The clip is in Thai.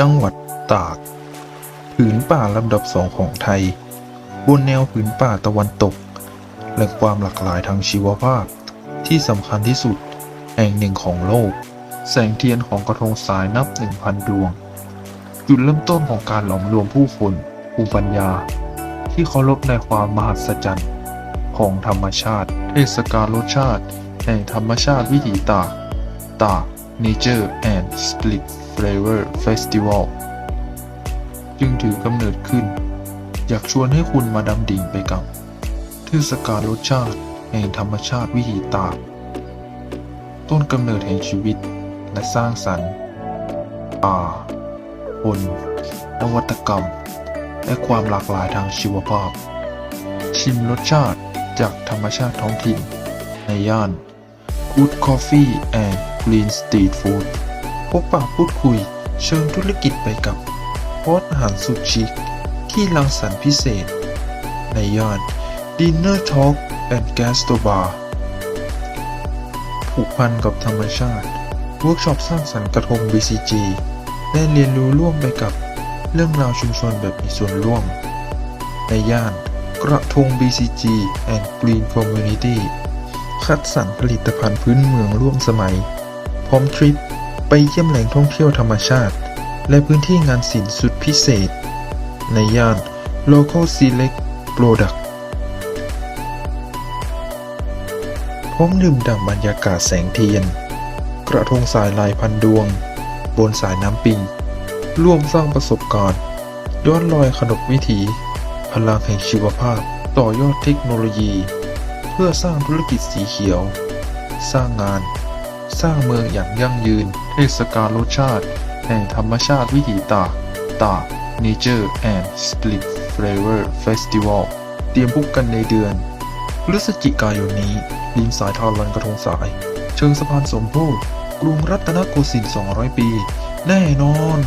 จังหวัดตาก ผืนป่าลำดับสองของไทย บนแนวผืนป่าตะวันตก แหล่งความหลากหลายทางชีวภาพ ที่สำคัญที่สุด แห่งหนึ่งของโลก แสงเทียนของกระทงสายนับหนึ่งพันดวง จุดเริ่มต้นของการหลอมรวมผู้คนภูมิปัญญา ที่เคารพในความมหัศจรรย์ของธรรมชาติ เทศกาลรสชาติ แห่งธรรมชาติวิถีตากตาก Nature and Spirit Flavor Festival จึงถือกำเนิดขึ้น อยากชวนให้คุณมาดำดิ่งไปกับ เทศกาลรสชาติแห่งธรรมชาติวิถีตากต้นกำเนิดแห่งชีวิตและสร้างสรรค์ป่าคนนวัตกรรม และความหลากหลายทางชีวภาพ ชิมรสชาติจากธรรมชาติท้องถิ่น ในย่าน Good Coffee and Green Street Food บปะพูดคุยเชิงธุรกิจไปกับโพสอาหารสุดชิคที่รังสรรค์พิเศษ ในย่าน Dinner Talk and Gastro Bar ผูกพันกับธรรมชาติเวิร์กช็อปสร้างสรรค์กระทง BCG ได้เรียนรู้ร่วมไปกับเรื่องราวชุมชนแบบมีส่วนร่วม ในย่านกระทง BCG and Green Community คัดสรรผลิตภัณฑ์พื้นเมืองร่วมสมัย พร้อมทริป ไปเยี่ยมแหล่งท่องเที่ยวธรรมชาติ และพื้นที่งานศิลป์สุดพิเศษ ในย่าน Local Select Product พร้อมดื่มด่ำบรรยากาศแสงเทียน กระทงสายลายพันดวง บนสายน้ำปิง ร่วมสร้างประสบการณ์ย้อนรอยขนบวิถี พลังแห่งชีวภาพต่อยอดเทคโนโลยี เพื่อสร้างธุรกิจสีเขียว สร้างงาน สร้างเมืองอย่างยั่งยืน เทศกาลรสชาติ แห่งธรรมชาติวิถีตากตาก Nature and Spirit Flavor Festival เตรียมพบกันในเดือนพฤศจิกายนนี้ริมสายทานลันกระทงสาย เชิงสะพานสมโพธิกรุงรัตนโกสินทร์ 200 ปี แน่นอน